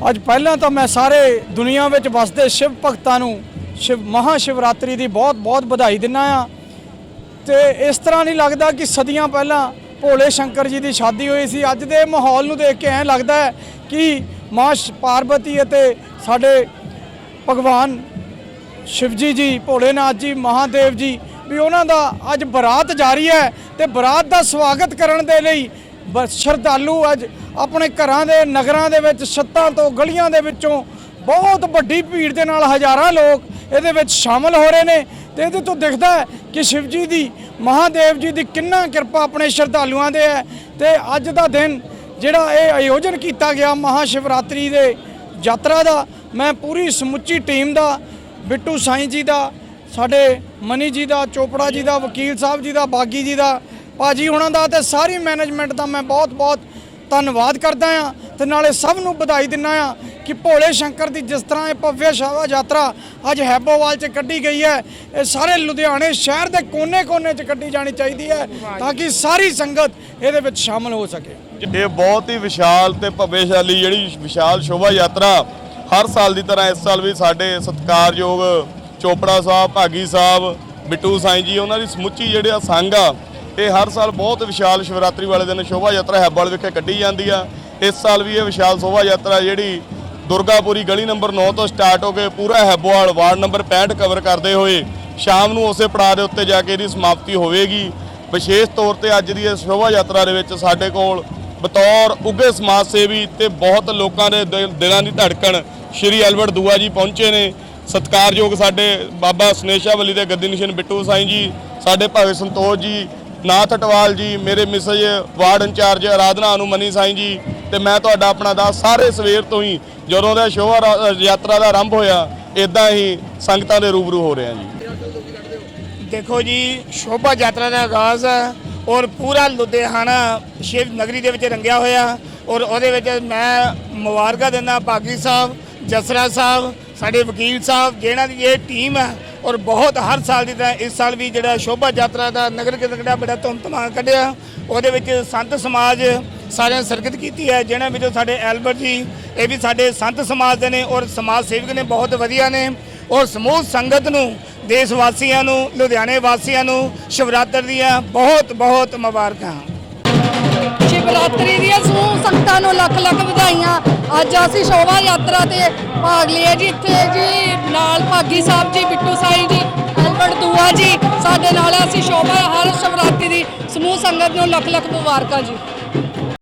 ਅੱਜ ਪਹਿਲਾਂ ਤਾਂ ਮੈਂ ਸਾਰੇ ਦੁਨੀਆ ਵਿੱਚ ਵਸਦੇ ਸ਼ਿਵ ਭਗਤਾਂ ਨੂੰ, ਸ਼ਿਵ ਮਹਾ ਸ਼ਿਵਰਾਤਰੀ ਦੀ ਬਹੁਤ ਬਹੁਤ ਵਧਾਈ ਦਿੰਦਾ ਆ ਤੇ ਇਸ ਤਰ੍ਹਾਂ ਨਹੀਂ ਲੱਗਦਾ ਕਿ ਸਦੀਆਂ ਪਹਿਲਾਂ ਭੋਲੇ ਸ਼ੰਕਰ ਜੀ ਦੀ ਸ਼ਾਦੀ ਹੋਈ ਸੀ। ਅੱਜ ਦੇ ਮਾਹੌਲ ਨੂੰ ਦੇਖ ਕੇ ਐਂ ਲੱਗਦਾ ਹੈ ਕਿ ਮਾਂ ਸ਼- ਪਾਰਵਤੀ ਅਤੇ ਸਾਡੇ ਭਗਵਾਨ ਸ਼ਿਵਜੀ ਜੀ, ਭੋਲੇਨਾਥ ਜੀ, ਮਹਾਦੇਵ ਜੀ, ਵੀ ਉਹਨਾਂ ਦਾ ਅੱਜ ਬਰਾਤ ਜਾਰੀ ਹੈ ਤੇ ਬਰਾਤ ਦਾ ਸਵਾਗਤ ਕਰਨ ਦੇ ਲਈ ਬ- ਸ਼ਰਧਾਲੂ ਅੱਜ ਆਪਣੇ ਘਰਾਂ ਦੇ, ਨਗਰਾਂ ਦੇ ਵਿੱਚ, ਛੱਤਾਂ ਤੋਂ ਗਲੀਆਂ ਦੇ ਵਿੱਚੋਂ ਬਹੁਤ ਵੱਡੀ ਭੀੜ ਦੇ ਨਾਲ ਹਜ਼ਾਰਾਂ ਲੋਕ ਇਹਦੇ ਵਿੱਚ ਸ਼ਾਮਲ ਹੋ ਰਹੇ ਨੇ ਤੇ ਇਹਦੇ ਤੋਂ ਦਿਖਦਾ ਹੈ ਕਿ ਸ਼ਿਵਜੀ ਦੀ, ਮਹਾਦੇਵ ਜੀ ਦੀ ਕਿੰਨਾ ਕਿਰਪਾ ਆਪਣੇ ਸ਼ਰਧਾਲੂਆਂ ਦੇ ਹੈ ਤੇ ਅੱਜ ਦਾ ਦਿਨ ਜਿਹੜਾ ਇਹ ਆਯੋਜਨ ਕੀਤਾ ਗਿਆ ਮਹਾ ਸ਼ਿਵਰਾਤਰੀ ਦੇ ਯਾਤਰਾ ਦਾ, ਮੈਂ ਪੂਰੀ ਸਮੁੱਚੀ ਟੀਮ ਦਾ, ਬਿੱਟੂ ਸਾਈਂ ਜੀ ਦਾ, ਸਾਡੇ ਮਨੀ ਜੀ ਦਾ, ਚੋਪੜਾ ਜੀ ਦਾ, ਵਕੀਲ ਸਾਹਿਬ ਜੀ ਦਾ, ਬਾਗੀ ਜੀ ਦਾ ਭਾਜੀ ਉਹਨਾਂ ਦਾ ਤੇ ਸਾਰੀ ਮੈਨੇਜਮੈਂਟ ਦਾ ਮੈਂ ਬਹੁਤ ਬਹੁਤ ਧੰਨਵਾਦ ਕਰਦਾ ਆ ਤੇ ਨਾਲੇ ਸਭ ਨੂੰ ਵਧਾਈ ਦਿੰਦਾ ਆ ਕਿ ਭੋਲੇ ਸ਼ੰਕਰ ਦੀ ਜਿਸ ਤਰ੍ਹਾਂ ਇਹ ਭਵਯ ਸ਼ਾਵਾ ਯਾਤਰਾ ਅੱਜ ਹੈਬੋਵਾਲ 'ਚ ਕੱਢੀ ਗਈ ਹੈ, ਇਹ ਸਾਰੇ ਲੁਧਿਆਣੇ ਸ਼ਹਿਰ ਦੇ ਕੋਨੇ-ਕੋਨੇ 'ਚ ਕੱਢੀ ਜਾਣੀ ਚਾਹੀਦੀ ਹੈ ਤਾਂ ਕਿ ਸਾਰੀ ਸੰਗਤ ਇਹਦੇ ਵਿੱਚ ਸ਼ਾਮਲ ਹੋ ਸਕੇ। ਇਹ ਬਹੁਤ ਹੀ ਵਿਸ਼ਾਲ ਤੇ ਭਵਯਸ਼ਾਲੀ ਜਿਹੜੀ ਵਿਸ਼ਾਲ ਸ਼ੋਭਾ ਯਾਤਰਾ ਹਰ ਸਾਲ ਦੀ ਤਰ੍ਹਾਂ ਇਸ ਸਾਲ ਵੀ ਸਾਡੇ ਸਤਿਕਾਰਯੋਗ ਚੋਪੜਾ ਸਾਹਿਬ, ਭਾਗੀ ਸਾਹਿਬ ਬਿੱਟੂ ਸਾਈਂ ਜੀ, ਉਹਨਾਂ ਦੀ ਸਮੁੱਚੀ ਜਿਹੜੇ ਆ ਸੰਘ ਆ ਇਹ ਹਰ ਸਾਲ ਬਹੁਤ ਵਿਸ਼ਾਲ ਸ਼ਿਵਰਾਤਰੀ ਵਾਲੇ ਦਿਨ ਸ਼ੋਭਾ ਯਾਤਰਾ ਹੈਬਲ ਵਿਖੇ ਕੱਢੀ ਜਾਂਦੀ ਆ। ਇਸ ਸਾਲ ਵੀ ਇਹ ਵਿਸ਼ਾਲ ਸ਼ੋਭਾ ਯਾਤਰਾ ਜਿਹੜੀ ਦੁਰਗਾਪੁਰੀ ਗਲੀ ਨੰਬਰ 9 ਤੋਂ ਸਟਾਰਟ ਹੋ ਕੇ ਪੂਰਾ ਹੈਬੋਵਾਲ ਵਾਰਡ ਨੰਬਰ 65 ਕਵਰ ਕਰਦੇ ਹੋਏ ਸ਼ਾਮ ਨੂੰ ਉਸੇ ਪੜਾਅ ਦੇ ਉੱਤੇ ਜਾ ਕੇ ਇਹਦੀ ਸਮਾਪਤੀ ਹੋਵੇਗੀ। ਵਿਸ਼ੇਸ਼ ਤੌਰ ਤੇ ਅੱਜ ਦੀ ਇਸ ਸ਼ੋਭਾ ਯਾਤਰਾ ਦੇ ਵਿੱਚ ਸਾਡੇ ਕੋਲ ਬਤੌਰ ਉੱਗੇ ਸਮਾਜ ਸੇਵੀ ਤੇ ਬਹੁਤ ਲੋਕਾਂ ਦੇ ਦਿਲ- ਦਿਲਾਂ ਦੀ ਧੜਕਣ ਸ਼੍ਰੀ ਅਲਬਰਟ ਦੂਆ ਜੀ ਪਹੁੰਚੇ ਨੇ। ਸਤਿਕਾਰਯੋਗ ਸਾਡੇ ਬਾਬਾ ਸਨੇਸ਼ਾ ਵਲੀ ਦੇ ਗੱਦੀ ਨਿਸ਼ਨ ਬਿੱਟੂ ਸਾਈਂ ਜੀ, ਸਾਡੇ ਭਾਵੇਂ ਸੰਤੋਸ਼ ਜੀ ਨਾਥ ਅਟਵਾਲ ਜੀ, ਮੇਰੇ mrs ward in charge Aradhana ਅਨੁਮਨੀ Sai ji ਤੇ ਮੈਂ ਤੁਹਾਡਾ ਆਪਣਾ ਦਾ ਸਾਰੇ ਸਵੇਰ ਤੋਂ ਹੀ ਜਦੋਂ ਦਾ ਸ਼ੋਭਾ ਯਾਤਰਾ ਦਾ ਆਰੰਭ ਹੋਇਆ ਇਦਾਂ ਹੀ ਸੰਗਤਾਂ ਦੇ ਰੂਬਰੂ ਹੋ ਰਹੇ ਹਾਂ ਜੀ। ਦੇਖੋ ਜੀ, ਸ਼ੋਭਾ ਯਾਤਰਾ ਦਾ ਆਗਾਜ਼ ਹੈ ਔਰ ਪੂਰਾ ਲੁਧਿਆਣਾ ਸ਼ਿਵ ਨਗਰੀ ਦੇ ਵਿੱਚ ਰੰਗਿਆ ਹੋਇਆ ਔਰ ਉਹਦੇ ਵਿੱਚ ਮੈਂ ਮੁਬਾਰਕਾਂ ਦਿੰਦਾ, ਬਾਗੀ ਸਾਹਿਬ, ਜਸਰਾ ਸਾਹਿਬ ਸਾਡੇ ਵਕੀਲ ਸਾਹਿਬ, ਜਿਹਨਾਂ ਦੀ ਇਹ ਟੀਮ ਹੈ ਔਰ ਬਹੁਤ ਹਰ ਸਾਲ ਦੀ ਤਰ੍ਹਾਂ ਇਸ ਸਾਲ ਵੀ ਜਿਹੜਾ ਸ਼ੋਭਾ ਯਾਤਰਾ ਦਾ ਨਗਰ ਕੀਰਤਨ ਕੱਢਿਆ ਬੜਾ ਧੁੰਮ ਕੱਢਿਆ। ਉਹਦੇ ਵਿੱਚ ਸੰਤ ਸਮਾਜ ਸਾਰਿਆਂ ਨੇ ਸ਼ਿਰਕਤ ਕੀਤੀ ਹੈ, ਜਿਹਨਾਂ ਵਿੱਚੋਂ ਸਾਡੇ ਐਲਬਰਟ ਜੀ, ਇਹ ਵੀ ਸਾਡੇ ਸੰਤ ਸਮਾਜ ਦੇ ਨੇ ਔਰ ਸਮਾਜ ਸੇਵਕ ਨੇ, ਬਹੁਤ ਵਧੀਆ ਨੇ। ਔਰ ਸਮੂਹ ਸੰਗਤ ਨੂੰ ਦੇਸ਼ ਵਾਸੀਆਂ ਨੂੰ, ਲੁਧਿਆਣੇ ਵਾਸੀਆਂ ਨੂੰ ਸ਼ਿਵਰਾਤਰ ਦੀਆਂ ਬਹੁਤ ਬਹੁਤ ਮੁਬਾਰਕਾਂ। ਸ਼ਿਵਰਾਤਰੀ ਦੀਆਂ ਸਮੂਹ ਸੰਗਤਾਂ ਨੂੰ ਲੱਖ ਲੱਖ ਵਧਾਈਆਂ। ਅੱਜ ਅਸੀਂ ਸ਼ੋਭਾ ਯਾਤਰਾ ਤੇ ਭਾਗ ਲਿਆ ਜੀ। ਇੱਥੇ ਜੀ ਨਾਲ ਭਾਗੀ ਸਾਹਿਬ ਜੀ, ਬਿੱਟੂ ਸਾਈਂ ਜੀ, ਐਲਬਰਟ ਦੂਆ ਜੀ, ਸਾਡੇ ਨਾਲ ਅਸੀਂ ਸ਼ੋਭਾ, ਹਰ ਸ਼ਿਵਰਾਤਰੀ ਦੀ ਸਮੂਹ ਸੰਗਤ ਨੂੰ ਲੱਖ ਲੱਖ ਮੁਬਾਰਕਾਂ ਜੀ।